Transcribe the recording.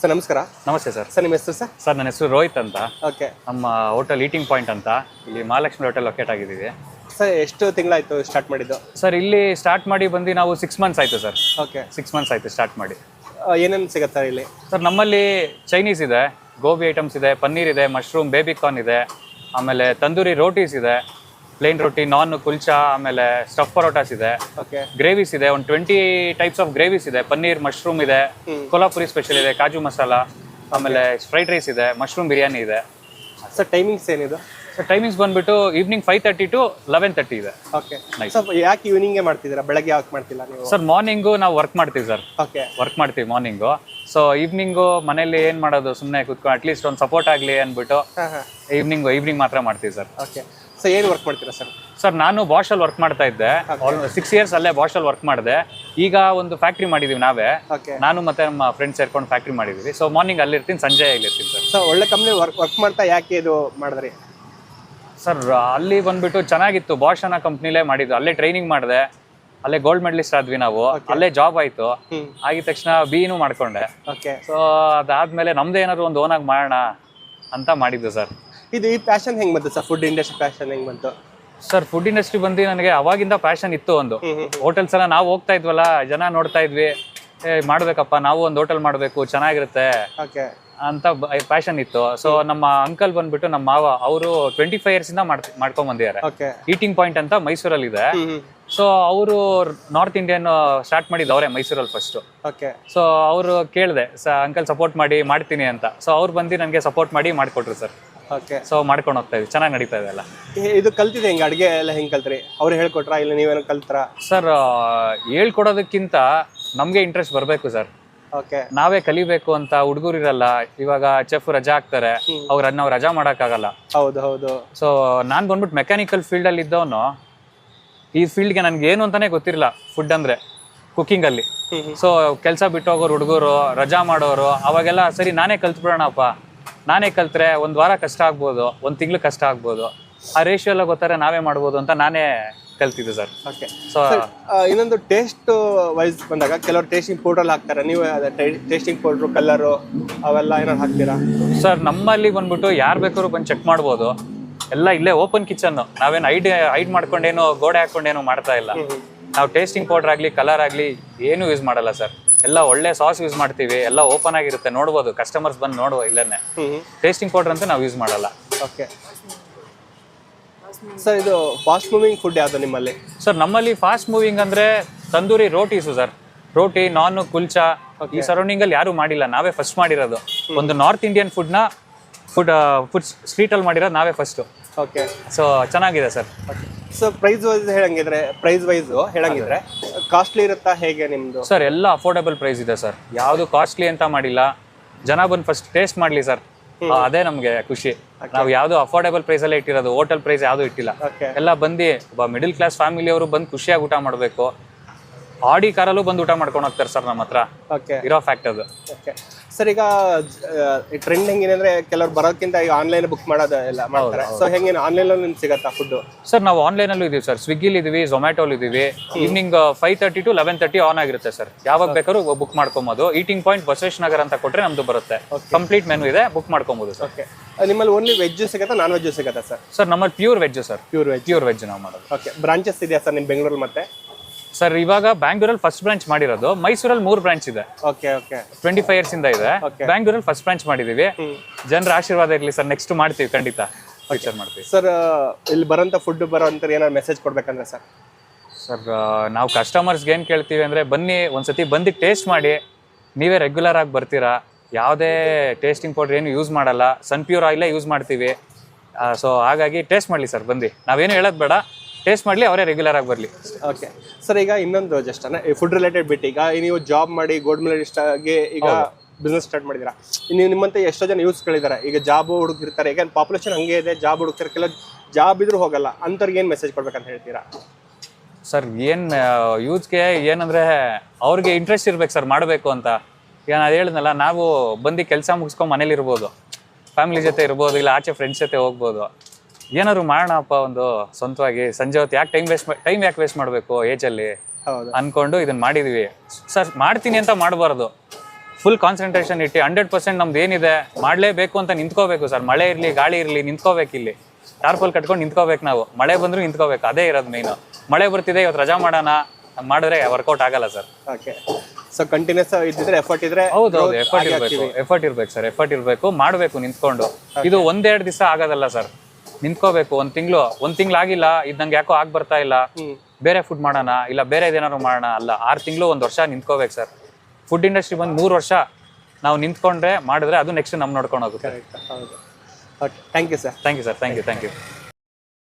Sir ನಮಸ್ಕಾರ. ನಮಸ್ತೆ sir. Sir ನಿಮ್ಮ ಹೆಸರು ಸರ್? ಸರ್ ನನ್ನ ಹೆಸರು ರೋಹಿತ್ ಅಂತ. ಓಕೆ. ನಮ್ಮ ಹೋಟೆಲ್ ಈಟಿಂಗ್ ಪಾಯಿಂಟ್ ಅಂತ. ಇಲ್ಲಿ ಮಹಾಲಕ್ಷ್ಮಿ ಹೋಟೆಲ್ ಲೊಕೇಟ್ ಆಗಿದ್ದೀವಿ. ಸರ್ ಎಷ್ಟು ತಿಂಗಳಾಯ್ತು ಸ್ಟಾರ್ಟ್ ಮಾಡಿದ್ದು? ಸರ್ ಇಲ್ಲಿ ಸ್ಟಾರ್ಟ್ ಮಾಡಿ ಬಂದು ನಾವು ಸಿಕ್ಸ್ ಮಂತ್ಸ್ ಆಯಿತು ಸರ್. ಓಕೆ. ಸಿಕ್ಸ್ ಮಂತ್ಸ್ ಆಯಿತು ಸ್ಟಾರ್ಟ್ ಮಾಡಿ. ಏನೇನು ಸಿಗುತ್ತೆ ಇಲ್ಲಿ? ಸರ್ ನಮ್ಮಲ್ಲಿ ಚೈನೀಸ್ ಇದೆ ಗೋಬಿ ಐಟಮ್ಸ್ ಇದೆ ಪನ್ನೀರ್ ಇದೆ ಮಶ್ರೂಮ್ ಬೇಬಿ ಕಾರ್ನ್ ಇದೆ ಆಮೇಲೆ ತಂದೂರಿ ರೋಟೀಸ್ ಇದೆ ಪ್ಲೇನ್ ರೊಟ್ಟಿ ನಾನ್ ಕುಲ್ಚಾ ಆಮೇಲೆ ಸ್ಟಫ್ ಪರೋಟಾಸ್ ಇದೆ. ಗ್ರೇವಿಸ್ ಇದೆ ಒಂದು ಟ್ವೆಂಟಿ ಟೈಪ್ಸ್ ಆಫ್ ಗ್ರೇವಿಸ್ ಇದೆ. ಪನ್ನೀರ್ ಮಶ್ರೂಮ್ ಇದೆ. ಕೊಲ್ಹಾಪುರಿ ಸ್ಪೆಷಲ್ ಇದೆ ಕಾಜು ಮಸಾಲ ಆಮೇಲೆ ಫ್ರೈಡ್ ರೈಸ್ ಇದೆ ಮಶ್ರೂಮ್ ಬಿರಿಯಾನಿ ಇದೆ. ಸರ್ ಟೈಮಿಂಗ್ಸ್ ಏನಿದೆ? ಸರ್ ಟೈಮಿಂಗ್ಸ್ ಬಂದ್ಬಿಟ್ಟು evening five thirty to eleven thirty ಇದೆ. ಓಕೆ ಯಾಕೆ ಈವ್ನಿಂಗೇ ಮಾಡ್ತಿದ್ದೀರಾ? ಬೆಳಗ್ಗೆ ಯಾಕೆ ಮಾಡ್ತಿಲ್ಲ ನೀವು? ಸರ್ ಮಾರ್ನಿಂಗು ನಾವು ವರ್ಕ್ ಮಾಡ್ತೀವಿ ಸರ್ ಓಕೆ ವರ್ಕ್ ಮಾಡ್ತೀವಿ ಮಾರ್ನಿಂಗು ಸೊ ಈವ್ನಿಂಗು ಮನೇಲಿ ಏನು ಮಾಡೋದು? ಸುಮ್ಮನೆ ಕುತ್ಕೊಂಡು ಅಟ್ಲೀಸ್ಟ್ ಒಂದು ಸಪೋರ್ಟ್ ಆಗಲಿ ಅಂದ್ಬಿಟ್ಟು ಈವ್ನಿಂಗ್ ಈವ್ನಿಂಗ್ ಮಾತ್ರ ಮಾಡ್ತೀವಿ ಸರ್ ಓಕೆ ಸೊ ಏನು ವರ್ಕ್ ಮಾಡ್ತೀರಾ ಸರ್ ಸರ್ ನಾನು ಬಾಷಲ್ಲಿ ವರ್ಕ್ ಮಾಡ್ತಾ ಇದ್ದೆ. ಸಿಕ್ಸ್ ಇಯರ್ಸ್ ಅಲ್ಲೇ ಬಾಷಲ್ಲಿ ವರ್ಕ್ ಮಾಡಿದೆ. ಈಗ ಒಂದು ಫ್ಯಾಕ್ಟ್ರಿ ಮಾಡಿದೀವಿ ನಾವೇ. ನಾನು ಮತ್ತೆ ನಮ್ಮ ಫ್ರೆಂಡ್ಸ್ ಸೇರ್ಕೊಂಡು ಫ್ಯಾಕ್ಟ್ರಿ ಮಾಡಿದೀವಿ. ಸೊ ಮಾರ್ನಿಂಗ್ ಅಲ್ಲಿರ್ತೀನಿ ಸಂಜೆ ಇಲ್ಲಿರ್ತೀನಿ ಸರ್ ಸೊ ಒಳ್ಳೆ ಕಂಪ್ನಿ ವರ್ಕ್ ವರ್ಕ್ ಮಾಡ್ತಾ ಯಾಕೆ ಇದು ಮಾಡಿದ್ರಿ? ಸರ್ ಅಲ್ಲಿ ಬಂದ್ಬಿಟ್ಟು ಚೆನ್ನಾಗಿತ್ತು. ಬಾಷ್ ಅನ್ನೋ ಕಂಪ್ನಿಲೇ ಮಾಡಿದ್ದು. ಅಲ್ಲೇ ಟ್ರೈನಿಂಗ್ ಮಾಡಿದೆ. ಅಲ್ಲೇ ಗೋಲ್ಡ್ ಮೆಡಲಿಸ್ಟ್ ಆದ್ವಿ ನಾವು. ಅಲ್ಲೇ ಜಾಬ್ ಆಯ್ತು. ಆಗಿದ ತಕ್ಷಣ ಬಿನು ಮಾಡ್ಕೊಂಡೆ. ಓಕೆ ಸೊ ಅದಾದ್ಮೇಲೆ ನಮ್ದೇ ಏನಾದ್ರು ಒಂದು ಓನಾಗಿ ಮಾಡೋಣ ಅಂತ ಮಾಡಿದ್ದು ಸರ್ ಇದು ಈ ಪ್ಯಾಷನ್ ಹೆಂಗ್ ಬಂತು ಸರ್? ಫುಡ್ ಇಂಡಸ್ಟ್ರಿ ಪ್ಯಾಷನ್ ಹೆಂಗ್ ಬಂತು? ಸರ್ ಫುಡ್ ಇಂಡಸ್ಟ್ರಿ ಬಂದು ನನಗೆ ಅವಾಗಿಂದ ಪ್ಯಾಷನ್ ಇತ್ತು ಒಂದು. ಹೋಟೆಲ್ಸ್ ಎಲ್ಲ ನಾವು ಹೋಗ್ತಾ ಇದ್ವಲ್ಲ ಜನ ನೋಡ್ತಾ ಇದ್ವಿ. ಏ ಮಾಡ್ಬೇಕಪ್ಪ ನಾವು ಒಂದು ಹೋಟೆಲ್ ಮಾಡಬೇಕು ಚೆನ್ನಾಗಿರುತ್ತೆ ಓಕೆ ಅಂತ ಪ್ಯಾಷನ್ ಇತ್ತು. ಸೊ ನಮ್ಮ ಅಂಕಲ್ ಬಂದ್ಬಿಟ್ಟು ನಮ್ಮ ಮಾವ ಅವರು ಟ್ವೆಂಟಿ ಫೈವ್ ಇಯರ್ಸ್ ಇಂದ ಮಾಡ್ ಮಾಡ್ಕೊಂಡ್ ಬಂದಿದ್ದಾರೆ ಓಕೆ ಈಟಿಂಗ್ ಪಾಯಿಂಟ್ ಅಂತ ಮೈಸೂರಲ್ಲಿ ಇದೆ. ಸೊ ಅವರು ನಾರ್ತ್ ಇಂಡಿಯನ್ ಸ್ಟಾರ್ಟ್ ಮಾಡಿದ್ದು ಅವರೇ ಮೈಸೂರಲ್ಲಿ ಫಸ್ಟ್ ಓಕೆ ಸೊ ಅವರು ಕೇಳಿದೆ ಸ ಅಂಕಲ್ ಸಪೋರ್ಟ್ ಮಾಡಿ ಮಾಡ್ತೀನಿ ಅಂತ. ಸೊ ಅವ್ರು ಬಂದು ನನಗೆ ಸಪೋರ್ಟ್ ಮಾಡಿ ಮಾಡಿಕೊಟ್ರು ಸರ್. ಓಕೆ ಸೊ ಮಾಡ್ಕೊಂಡು ಹೋಗ್ತಾ ಇದ್ವಿ. ಚೆನ್ನಾಗಿ ನಡೀತಾ ಇದೆ ಅಲ್ಲ ಇದು ಕಲ್ತಿದೆ ಹಿಂಗೆ ಅಡುಗೆ ಎಲ್ಲ ಹೆಂಗೆ ಕಲ್ತ್ರಿ? ಅವ್ರು ಹೇಳ್ಕೊಟ್ರ ಇಲ್ಲ ನೀವೇನೋ ಕಲ್ತರ? ಸರ್ ಹೇಳ್ಕೊಡೋದಕ್ಕಿಂತ ನಮಗೆ ಇಂಟ್ರೆಸ್ಟ್ ಬರಬೇಕು ಸರ್ ಓಕೆ ನಾವೇ ಕಲಿಬೇಕು ಅಂತ ಹುಡುಗರು ಇರಲ್ಲ. ಇವಾಗ ಚೆಫ್ ರಜಾ ಹಾಕ್ತಾರೆ ಅವ್ರ ನಾವು ರಜಾ ಮಾಡೋಕ್ಕಾಗಲ್ಲ. ಹೌದು ಹೌದು. ಸೊ ನಾನು ಬಂದ್ಬಿಟ್ಟು ಮೆಕ್ಯಾನಿಕಲ್ ಫೀಲ್ಡಲ್ಲಿ ಇದ್ದವನು ಈ ಫೀಲ್ಡ್ಗೆ ನನಗೆ ಏನು ಅಂತಾನೆ ಗೊತ್ತಿರಲಿಲ್ಲ ಫುಡ್ ಅಂದರೆ ಕುಕ್ಕಿಂಗಲ್ಲಿ ಅಲ್ಲಿ. ಸೊ ಕೆಲಸ ಬಿಟ್ಟು ಹೋಗೋರು ಹುಡುಗರು ರಜಾ ಮಾಡೋರು ಅವಾಗೆಲ್ಲ ಸರಿ ನಾನೇ ಕಲ್ತ್ಬಿಡೋಣಪ್ಪ. ನಾನೇ ಕಲ್ತ್ರೆ ಒಂದು ವಾರ ಕಷ್ಟ ಆಗ್ಬೋದು ಒಂದು ತಿಂಗಳು ಕಷ್ಟ ಆಗ್ಬೋದು. ಆ ರೇಷಿಯೋ ಎಲ್ಲ ಗೊತ್ತಾರೆ ನಾವೇ ಮಾಡ್ಬೋದು ಅಂತ ನಾನೇ ಕಲ್ತಿದ್ದೆ ಸರ್. ಓಕೆ ಸೊ ಇನ್ನೊಂದು ಟೇಸ್ಟ್ ವೈಸ್ ಬಂದಾಗ ಕೆಲವರು ಟೇಸ್ಟಿಂಗ್ ಪೌಡ್ರಲ್ಲಿ ಹಾಕ್ತಾರೆ. ನೀವು ಟೇಸ್ಟಿಂಗ್ ಪೌಡ್ರು ಕಲರು ಅವೆಲ್ಲ ಏನಾದ್ರು ಹಾಕ್ತೀರಾ? ಸರ್ ನಮ್ಮಲ್ಲಿ ಬಂದ್ಬಿಟ್ಟು ಯಾರು ಬೇಕಾದ್ರೂ ಬಂದು ಚೆಕ್ ಮಾಡ್ಬೋದು. ಎಲ್ಲ ಇಲ್ಲೇ ಓಪನ್ ಕಿಚನ್ ನಾವೇನು ಐಡ್ ಐಡ್ ಮಾಡ್ಕೊಂಡೇನು ಗೋಡೆ ಹಾಕೊಂಡೇನು ಮಾಡ್ತಾ ಇಲ್ಲ. ನಾವು ಟೇಸ್ಟಿಂಗ್ ಪೌಡರ್ ಆಗಲಿ ಕಲರ್ ಆಗಲಿ ಏನು ಯೂಸ್ ಮಾಡಲ್ಲ ಸರ್. ಎಲ್ಲ ಒಳ್ಳೆ ಸಾಸ್ ಯೂಸ್ ಮಾಡ್ತೀವಿ ಎಲ್ಲ ಓಪನ್ ಆಗಿರುತ್ತೆ ನೋಡ್ಬೋದು ಕಸ್ಟಮರ್ಸ್ ಬಂದು ನೋಡುವ ಇಲ್ಲೇ ಟೇಸ್ಟಿಂಗ್ ಪೌಡರ್ ಅಂತ ನಾವು ಯೂಸ್ ಮಾಡಲ್ಲ. ಓಕೆ ಸರ್ ಇದು ಫಾಸ್ಟ್ ಮೂವಿಂಗ್ ಫುಡ್ ಯಾವುದು ನಿಮ್ಮಲ್ಲಿ? ಸರ್ ನಮ್ಮಲ್ಲಿ ಫಾಸ್ಟ್ ಮೂವಿಂಗ್ ಅಂದ್ರೆ ತಂದೂರಿ ರೋಟೀಸು ಸರ್ ರೋಟಿ ನಾನ್ ಕುಲ್ಚಾ ಈ ಸರೌಂಡಿಂಗ್ ಅಲ್ಲಿ ಯಾರು ಮಾಡಿಲ್ಲ ನಾವೇ ಫಸ್ಟ್ ಮಾಡಿರೋದು. ಒಂದು ನಾರ್ತ್ ಇಂಡಿಯನ್ ಫುಡ್ನ ಫುಡ್ ಫುಡ್ ಸ್ಟ್ರೀಟಲ್ಲಿ ಮಾಡಿರೋದು ನಾವೇ ಫಸ್ಟ್ ಓಕೆ ಸೊ ಚೆನ್ನಾಗಿದೆ ಸರ್ ಸೊ ಪ್ರೈಸ್ ವೈಸ್ ಹೇಳಂಗಿದ್ರೆ ಪ್ರೈಸ್ ವೈಸ್ ಹೇಳಂಗಿದ್ರೆ ಕಾಸ್ಟ್ಲಿ ಇರುತ್ತಾ ಹೇಗೆ ನಿಮ್ದು? ಸರ್ ಎಲ್ಲ ಅಫೋರ್ಡಬಲ್ ಪ್ರೈಸ್ ಇದೆ ಸರ್. ಯಾವುದು ಕಾಸ್ಟ್ಲಿ ಅಂತ ಮಾಡಿಲ್ಲ. ಜನ ಬಂದು ಫಸ್ಟ್ ಟೇಸ್ಟ್ ಮಾಡಲಿ ಸರ್. ಅದೇ ನಮಗೆ ಖುಷಿ. ನಾವು ಯಾವುದು ಅಫೋರ್ಡಬಲ್ ಪ್ರೈಸಲ್ಲೇ ಇಟ್ಟಿರೋದು ಹೋಟೆಲ್ ಪ್ರೈಸ್ ಯಾವುದು ಇಟ್ಟಿಲ್ಲ. ಎಲ್ಲ ಬಂದು ಒಬ್ಬ ಮಿಡಿಲ್ ಕ್ಲಾಸ್ ಫ್ಯಾಮಿಲಿ ಅವರು ಬಂದು ಖುಷಿಯಾಗಿ ಊಟ ಮಾಡಬೇಕು. ಆಡಿ ಕಾರಲ್ಲೂ ಬಂದು ಊಟ ಮಾಡ್ಕೊಂಡು ಹೋಗ್ತಾರೆ ಸರ್ ನಮ್ಮ ಹತ್ರ ಓಕೆ ಇರೋ ಫ್ಯಾಕ್ಟ್ ಅದು ಓಕೆ ಸರ್ ಈಗ ಟ್ರೆಂಡ್ ಹೆಂಗಿನ ಅಂದ್ರೆ ಕೆಲವರು ಬರೋಕ್ಕಿಂತ ಈಗ ಆನ್ಲೈನ್ ಬುಕ್ ಮಾಡೋದು ಎಲ್ಲ ಮಾಡ್ತಾರೆ. ಸೊ ಹೆಂಗೆ ಆನ್ಲೈನ್ ನಿಮ್ಗೆ ಸಿಗತ್ತಾ ಫುಡ್ ಸರ್ ನಾವು ಆನ್ಲೈನ್ ಅಲ್ಲೂ ಇದೀವಿ ಸರ್. ಸ್ವಿಗ್ಗಿಲಿ ಇದೀವಿ ಝೊಮ್ಯಾಟೋಲ್ ಇದೀವಿ. Evening five thirty to eleven thirty on ಆಗಿರುತ್ತೆ ಸರ್. ಯಾವಾಗ ಬೇಕಾದ್ರೂ ಬುಕ್ ಮಾಡ್ಕೊಬೋದು. ಈಟಿಂಗ್ ಪಾಯಿಂಟ್ ಬಸವೇಶ್ ನಗರ್ ಅಂತ ಕೊಟ್ರೆ ನಮ್ದು ಬರುತ್ತೆ. ಕಂಪ್ಲೀಟ್ ಮೆನು ಇದೆ ಬುಕ್ ಮಾಡ್ಕೊಬೋದು ಸರ್. ಓಕೆ ನಿಮ್ಮಲ್ಲಿ ಓನ್ಲಿ ವೆಜ್ ಸಿಗತ್ತಾ ನಾನ್ ವೆಜ್ ಸಿಗತ್ತಾ ಸರ್? ಸರ್ ನಮ್ಮಲ್ಲಿ pure veg sir. Pure veg pure veg ನಾವು ಮಾಡೋದು. ಓಕೆ ಬ್ರಾಂಚಸ್ ಇದೆಯಾ ಸರ್ ನಿಮ್ಮ ಬೆಂಗಳೂರಲ್ಲಿ ಮತ್ತೆ? ಸರ್ ಇವಾಗ ಬ್ಯಾಂಗ್ಳೂರಲ್ಲಿ ಫಸ್ಟ್ ಬ್ರಾಂಚ್ ಮಾಡಿರೋದು. ಮೈಸೂರಲ್ಲಿ ಮೂರು ಬ್ರಾಂಚ್ ಇದೆ. Okay okay twenty five years ಇಂದ. ಇದೆ. ಬ್ಯಾಂಗ್ಳೂರಲ್ಲಿ ಫಸ್ಟ್ ಬ್ರಾಂಚ್ ಮಾಡಿದೀವಿ. ಜನರ ಆಶೀರ್ವಾದ ಇರಲಿ ಸರ್ ನೆಕ್ಸ್ಟ್ ಮಾಡ್ತೀವಿ. ಖಂಡಿತ ಫ್ಯೂಚರ್ ಮಾಡ್ತೀವಿ. ಸರ್ ಇಲ್ಲಿ ಬರೋಂಥ ಫುಡ್ ಬರೋಂಥ ಏನಾದ್ರು ಮೆಸೇಜ್ ಕೊಡ್ಬೇಕಂದ್ರೆ ಸರ್ ಸರ್ ನಾವು ಕಸ್ಟಮರ್ಸ್ಗೆ ಏನು ಕೇಳ್ತೀವಿ ಅಂದರೆ ಬನ್ನಿ ಒಂದ್ಸತಿ ಬಂದು ಟೇಸ್ಟ್ ಮಾಡಿ. ನೀವೇ ರೆಗ್ಯುಲರ್ ಆಗಿ ಬರ್ತೀರಾ? ಯಾವುದೇ ಟೇಸ್ಟಿಂಗ್ ಪೌಡರ್ ಏನು ಯೂಸ್ ಮಾಡಲ್ಲ. ಸನ್ ಪ್ಯೂರ್ ಆಯಿಲೇ ಯೂಸ್ ಮಾಡ್ತೀವಿ. ಸೊ ಹಾಗಾಗಿ ಟೇಸ್ಟ್ ಮಾಡಲಿ ಸರ್ ಬಂದು ನಾವೇನು ಹೇಳೋದು ಬೇಡ. ಟೇಸ್ಟ್ ಮಾಡಲಿ ಅವರೇ ರೆಗ್ಯುಲರ್ ಆಗಿ ಬರಲಿ. ಓಕೆ ಸರ್ ಈಗ ಇನ್ನೊಂದು ಜಸ್ಟ್ ಫುಡ್ ರಿಲೇಟೆಡ್ ಬಿಟ್ಟು ಈಗ ನೀವು ಜಾಬ್ ಮಾಡಿ ಗೋಲ್ಡ್ ಮೆಡಲಿಸ್ಟ್ ಆಗಿ ಈಗ ಬಿಸ್ನೆಸ್ ಸ್ಟಾರ್ಟ್ ಮಾಡಿದ್ದೀರಾ ನೀವು ನಿಮ್ಮಂತೆ ಎಷ್ಟೋ ಜನ ಯೂಸ್ಗಳಿದ್ದಾರೆ ಈಗ ಜಾಬ್ ಹುಡುಗಿರ್ತಾರೆ ಈಗ ಪಾಪ್ಯುಲೇಷನ್ ಹಂಗೆ ಇದೆ ಜಾಬ್ ಹುಡುಕ್ತಾರೆ ಕೆಲವು ಜಾಬ್ ಇದ್ರೂ ಹೋಗಲ್ಲ ಅಂಥವ್ರಿಗೆ ಏನು ಮೆಸೇಜ್ ಕೊಡ್ಬೇಕಂತ ಹೇಳ್ತೀರಾ? ಸರ್ ಏನು ಯೂತ್ಗೆ ಏನಂದರೆ ಅವ್ರಿಗೆ ಇಂಟ್ರೆಸ್ಟ್ ಇರ್ಬೇಕು ಸರ್ ಮಾಡಬೇಕು ಅಂತ. ಈಗ ನಾನು ಹೇಳಿದ್ನಲ್ಲ ನಾವು ಬಂದು ಕೆಲಸ ಮುಗಿಸ್ಕೊಂಡು ಮನೇಲಿ ಇರ್ಬೋದು ಫ್ಯಾಮಿಲಿ ಜೊತೆ ಇರ್ಬೋದು ಇಲ್ಲ ಆಚೆ ಫ್ರೆಂಡ್ಸ್ ಜೊತೆ ಹೋಗ್ಬೋದು. ಏನಾದ್ರು ಮಾಡೋಣಪ್ಪ ಒಂದು ಸ್ವಂತವಾಗಿ ಸಂಜೆ ಹೊತ್ತು ಯಾಕೆ ಟೈಮ್ ವೇಸ್ಟ್ ಟೈಮ್ ಯಾಕೆ ವೇಸ್ಟ್ ಮಾಡಬೇಕು ಏಜಲ್ಲಿ ಹೌದು. ಅನ್ಕೊಂಡು ಇದನ್ನ ಮಾಡಿದೀವಿ. ಸರ್ ಮಾಡ್ತೀನಿ ಅಂತ ಮಾಡಬಾರ್ದು. ಫುಲ್ ಕಾನ್ಸಂಟ್ರೇಷನ್ ಇಟ್ಟು ಹಂಡ್ರೆಡ್ ಪರ್ಸೆಂಟ್ ನಮ್ದು ಏನಿದೆ ಮಾಡಲೇಬೇಕು ಅಂತ ನಿಂತ್ಕೋಬೇಕು ಸರ್. ಮಳೆ ಇರಲಿ ಗಾಳಿ ಇರಲಿ ನಿಂತ್ಕೋಬೇಕು ಇಲ್ಲಿ. ಟಾರ್ಪಲ್ ಕಟ್ಕೊಂಡು ನಿಂತ್ಕೋಬೇಕು ನಾವು. ಮಳೆ ಬಂದರೂ ನಿಂತ್ಕೋಬೇಕು ಅದೇ ಇರೋದು ಮೇಯ್ನು ಮಳೆ ಬರ್ತಿದೆ ಇವತ್ತು ರಜಾ ಮಾಡೋಣ ಮಾಡಿದ್ರೆ ವರ್ಕೌಟ್ ಆಗಲ್ಲ ಸರ್. ಓಕೆ ಸೊ ಕಂಟಿನ್ಯೂಸ್ ಇದ್ದಿದ್ರೆ ಎಫರ್ಟ್ ಇದ್ರೆ ಹೌದು ಹೌದು ಎಫರ್ಟ್ ಇರಬೇಕು ಎಫರ್ಟ್ ಇರ್ಬೇಕು ಸರ್ ಎಫರ್ಟ್ ಇರಬೇಕು ಮಾಡಬೇಕು ನಿಂತ್ಕೊಂಡು. ಇದು ಒಂದೆರಡು ದಿವಸ ಆಗೋದಲ್ಲ ಸರ್. ನಿಂತ್ಕೋಬೇಕು. ಒಂದ್ ತಿಂಗಳು ಒಂದ್ ತಿಂಗ್ಳು ಆಗಿಲ್ಲ ಇದ್ ನಂಗೆ ಯಾಕೋ ಆಗ್ ಬರ್ತಾ ಇಲ್ಲ. ಬೇರೆ ಫುಡ್ ಮಾಡೋಣ ಇಲ್ಲ ಬೇರೆ ಇದೇನಾದ್ರು ಮಾಡೋಣ ಅಲ್ಲ. ಆರು ತಿಂಗಳು ಒಂದ್ ವರ್ಷ ನಿಂತ್ಕೋಬೇಕು ಸರ್. ಫುಡ್ ಇಂಡಸ್ಟ್ರಿ ಬಂದು ಮೂರು ವರ್ಷ ನಾವು ನಿಂತ್ಕೊಂಡ್ರೆ ಮಾಡಿದ್ರೆ ಅದು ನೆಕ್ಸ್ಟ್ ನಮ್ ನೋಡ್ಕೊಂಡು ಹೋಗುತ್ತೆ. Thank you sir thank you sir thank you thank you